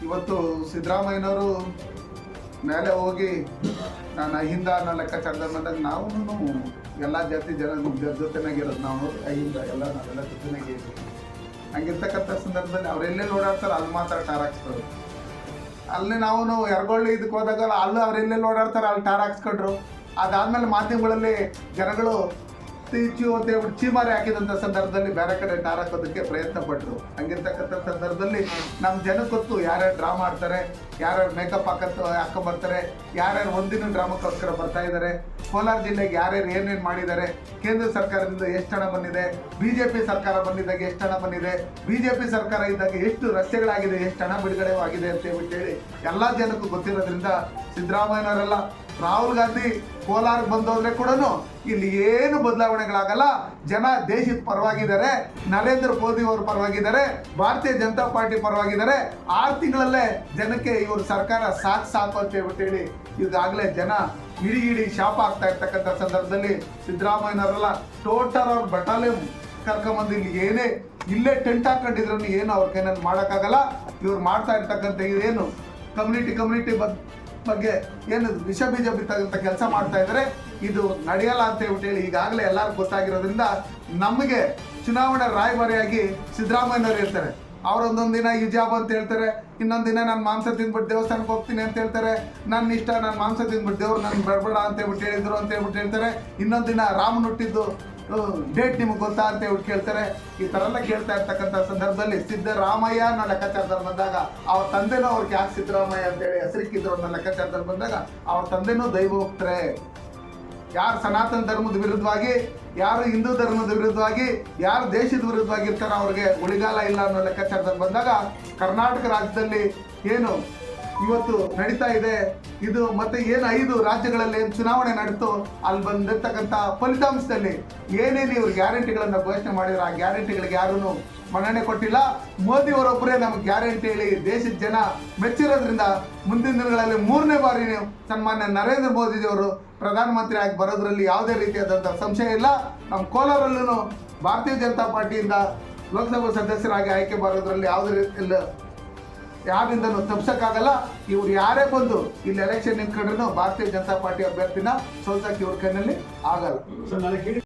ಇವತ್ತು ಸಿದ್ದರಾಮಯ್ಯನವರು ಮೇಲೆ ಹೋಗಿ ನಾನು ಅಹಿಂದ ಅನ್ನೋ ಲೆಕ್ಕಾಚಾರದ ಬಂದಾಗ ನಾವು ಎಲ್ಲ ಜಾತಿ ಜನ ಜ- ಜೊತೆನಾಗಿರೋದು ನಾವು ಅಹಿಂದ ಎಲ್ಲ ನಾವೆಲ್ಲ ಜೊತೆನಾಗಿ ಹಂಗಿರ್ತಕ್ಕಂಥ ಸಂದರ್ಭದಲ್ಲಿ ಅವ್ರು ಎಲ್ಲೇ ಓಡಾಡ್ತಾರೆ ಅಲ್ಲಿ ಮಾತ್ರ ಟಾರ್ ಹಾಕ್ಸ್ತಾರೆ ಅಲ್ಲಿ ನಾವು ಎರಗೊಳ್ಳಿ ಇದಕ್ಕೆ ಹೋದಾಗ ಅಲ್ಲೂ ಅವ್ರು ಎಲ್ಲೆಲ್ಲಿ ಓಡಾಡ್ತಾರೆ ಅಲ್ಲಿ ಟಾರ್ ಹಾಕ್ಸ್ಕೊಂಡ್ರು. ಅದಾದ್ಮೇಲೆ ಮಾಧ್ಯಮಗಳಲ್ಲಿ ಜನಗಳು ತೀಚು ಅಂತ ಹೇಳ್ಬಿಟ್ಟು ಚೀಮಾರಿ ಹಾಕಿದಂಥ ಸಂದರ್ಭದಲ್ಲಿ ಬೇರೆ ಕಡೆ ಟಾರಾಕೋದಕ್ಕೆ ಪ್ರಯತ್ನ ಪಟ್ಟರು ಹಂಗಿರ್ತಕ್ಕಂಥ ಸಂದರ್ಭದಲ್ಲಿ ನಮ್ಮ ಜನಕ್ಕೊತ್ತು ಯಾರ್ಯಾರು ಡ್ರಾ ಮಾಡ್ತಾರೆ, ಯಾರ್ಯಾರು ಮೇಕಪ್ ಹಾಕತ್, ಹಾಕೊಂಬರ್ತಾರೆ, ಯಾರ್ಯಾರು ಒಂದಿನ ಡ್ರಾಮಕ್ಕೋಸ್ಕರ ಬರ್ತಾ ಇದ್ದಾರೆ ಕೋಲಾರ ಜಿಲ್ಲೆಗೆ ಯಾರ್ಯಾರು ಏನೇನು ಮಾಡಿದ್ದಾರೆ ಕೇಂದ್ರ ಸರ್ಕಾರದಿಂದ ಎಷ್ಟು ಹಣ ಬಂದಿದೆ ಬಿ ಜೆ ಪಿ ಸರ್ಕಾರ ಬಂದಿದ್ದಾಗ ಎಷ್ಟು ಹಣ ಬಂದಿದೆ ಬಿ ಜೆ ಪಿ ಸರ್ಕಾರ ಇದ್ದಾಗ ಎಷ್ಟು ರಸ್ತೆಗಳಾಗಿದೆ, ಎಷ್ಟು ಹಣ ಬಿಡುಗಡೆ ಆಗಿದೆ ಅಂತ ಹೇಳಿ, ಎಲ್ಲ ಜನಕ್ಕೂ ಗೊತ್ತಿರೋದ್ರಿಂದ ಸಿದ್ದರಾಮಯ್ಯನವರೆಲ್ಲ ರಾಹುಲ್ ಗಾಂಧಿ ಕೋಲಾರಕ್ಕೆ ಬಂದೋದ್ರೆ ಕೂಡ ಇಲ್ಲಿ ಏನು ಬದಲಾವಣೆಗಳಾಗಲ್ಲ. ಜನ ದೇಶದ ಪರವಾಗಿದ್ದಾರೆ, ನರೇಂದ್ರ ಮೋದಿ ಅವ್ರ ಪರವಾಗಿದ್ದಾರೆ, ಭಾರತೀಯ ಜನತಾ ಪಾರ್ಟಿ ಪರವಾಗಿದ್ದಾರೆ. ಆರು ತಿಂಗಳಲ್ಲೇ ಜನಕ್ಕೆ ಇವರು ಸರ್ಕಾರ ಸಾಕು ಸಾಕು ಅಂತ ಹೇಳ್ಬಿಟ್ಟು ಹೇಳಿ ಈಗಾಗಲೇ ಜನ ಇಡೀ ಇಡೀ ಶಾಪ ಆಗ್ತಾ ಇರ್ತಕ್ಕಂಥ ಸಂದರ್ಭದಲ್ಲಿ ಸಿದ್ದರಾಮಯ್ಯನವರೆಲ್ಲ ಟೋಟಲ್ ಅವ್ರ ಬಟಾಲಿಯನ್ ಕರ್ಕೊಂಬಂದು ಇಲ್ಲಿ ಏನೇ, ಇಲ್ಲೇ ಟೆಂಟ್ ಹಾಕೊಂಡಿದ್ರು ಏನು ಅವ್ರ ಕೈನಲ್ಲಿ ಮಾಡೋಕ್ಕಾಗಲ್ಲ. ಇವ್ರು ಮಾಡ್ತಾ ಇರ್ತಕ್ಕಂಥ ಇದೇನು? ಕಮ್ಯುನಿಟಿ ಕಮ್ಯುನಿಟಿ ಬಗ್ಗೆ ಏನು ವಿಷ ಬೀಜ ಬಿತ್ತಕ್ಕಂಥ ಕೆಲಸ ಮಾಡ್ತಾ ಇದ್ದಾರೆ. ಇದು ನಡೆಯಲ್ಲ ಅಂತ ಹೇಳಿ ಈಗಾಗಲೇ ಎಲ್ಲರೂ ಗೊತ್ತಾಗಿರೋದ್ರಿಂದ ನಮಗೆ ಚುನಾವಣಾ ರಾಯಭಾರಿಯಾಗಿ ಸಿದ್ದರಾಮಯ್ಯನವರು ಇರ್ತಾರೆ. ಅವ್ರೊಂದೊಂದು ದಿನ ಹಿಜಾಬ್ ಅಂತ ಹೇಳ್ತಾರೆ, ಇನ್ನೊಂದು ದಿನ ನಾನು ಮಾಂಸ ತಿಂದ್ಬಿಟ್ಟು ದೇವಸ್ಥಾನಕ್ಕೆ ಹೋಗ್ತೀನಿ ಅಂತ ಹೇಳ್ತಾರೆ ನನ್ನ ಇಷ್ಟ, ನಾನು ಮಾಂಸ ತಿಂದ್ಬಿಟ್ಟು ದೇವ್ರು ನಾನು ಬರಬೇಡ ಅಂತ ಹೇಳ್ಬಿಟ್ಟು ಹೇಳಿದ್ರು ಅಂತ ಹೇಳ್ಬಿಟ್ಟು ಹೇಳ್ತಾರೆ, ಇನ್ನೊಂದು ದಿನ ರಾಮನ್ ಹುಟ್ಟಿದ್ದು ಡೇಟ್ ನಿಮಗೆ ಗೊತ್ತಾ ಅಂತ ಹೇಳ್ಬಿಟ್ಟು ಕೇಳ್ತಾರೆ. ಈ ಥರ ಎಲ್ಲ ಕೇಳ್ತಾ ಇರ್ತಕ್ಕಂಥ ಸಂದರ್ಭದಲ್ಲಿ ಸಿದ್ದರಾಮಯ್ಯ ಅನ್ನೋ ಲೆಕ್ಕಾಚಾರದಲ್ಲಿ ಬಂದಾಗ, ಅವ್ರ ತಂದೆನೂ ಅವ್ರಿಗೆ ಯಾಕೆ ಸಿದ್ದರಾಮಯ್ಯ ಅಂತೇಳಿ ಹೆಸರಿಕ್ಕಿದ್ರು ಅನ್ನೋ ಲೆಕ್ಕಾಚಾರದಲ್ಲಿ ಬಂದಾಗ, ಅವ್ರ ತಂದೆನೂ ದೈವ ಹೋಗ್ತಾರೆ ಯಾರು ಸನಾತನ ಧರ್ಮದ ವಿರುದ್ಧವಾಗಿ, ಯಾರು ಹಿಂದೂ ಧರ್ಮದ ವಿರುದ್ಧವಾಗಿ, ಯಾರು ದೇಶದ ವಿರುದ್ಧವಾಗಿ ಇರ್ತಾರೋ ಅವ್ರಿಗೆ ಉಳಿಗಾಲ ಇಲ್ಲ ಅನ್ನೋ ಲೆಕ್ಕಾಚಾರದಲ್ಲಿ ಬಂದಾಗ ಕರ್ನಾಟಕ ರಾಜ್ಯದಲ್ಲಿ ಏನು ಇವತ್ತು ನಡೀತಾ ಇದೆ ಇದು ಮತ್ತೆ ಏನು ಐದು ರಾಜ್ಯಗಳಲ್ಲಿ ಏನು ಚುನಾವಣೆ ನಡೆತು ಅಲ್ಲಿ ಬಂದಿರ್ತಕ್ಕಂಥ ಫಲಿತಾಂಶದಲ್ಲಿ ಏನೇನು ಇವ್ರು ಗ್ಯಾರಂಟಿಗಳನ್ನ ಘೋಷಣೆ ಮಾಡಿದ್ರು, ಆ ಗ್ಯಾರಂಟಿಗಳಿಗೆ ಯಾರೂ ಮನ್ನಣೆ ಕೊಟ್ಟಿಲ್ಲ. ಮೋದಿ ಅವರೊಬ್ಬರೇ ನಮಗೆ ಗ್ಯಾರಂಟಿ ಹೇಳಿ ದೇಶದ ಜನ ಮೆಚ್ಚಿರೋದ್ರಿಂದ ಮುಂದಿನ ದಿನಗಳಲ್ಲಿ ಮೂರನೇ ಬಾರಿ ಸನ್ಮಾನ್ಯ ನರೇಂದ್ರ ಮೋದಿಜಿಯವರು ಪ್ರಧಾನಮಂತ್ರಿ ಆಗಿ ಬರೋದ್ರಲ್ಲಿ ಯಾವುದೇ ರೀತಿಯಾದಂಥ ಸಂಶಯ ಇಲ್ಲ. ನಮ್ಮ ಕೋಲಾರಲ್ಲೂ ಭಾರತೀಯ ಜನತಾ ಪಾರ್ಟಿಯಿಂದ ಲೋಕಸಭಾ ಸದಸ್ಯರಾಗಿ ಆಯ್ಕೆ ಬರೋದ್ರಲ್ಲಿ ಯಾವುದೇ ರೀತಿ ಯಾರಿಂದನೂ ತಪ್ಸಕ್ಕಾಗಲ್ಲ. ಇವ್ರು ಯಾರೇ ಬಂದು ಇಲ್ಲಿ ಎಲೆಕ್ಷನ್ ನಿಂತ್ಕೊಂಡ್ರು ಭಾರತೀಯ ಜನತಾ ಪಾರ್ಟಿ ಅಭ್ಯರ್ಥಿನ ಸೋಲ್ಸಕ್ಕೆ ಇವ್ರ ಕೈನಲ್ಲಿ ಆಗಲ್ಲ.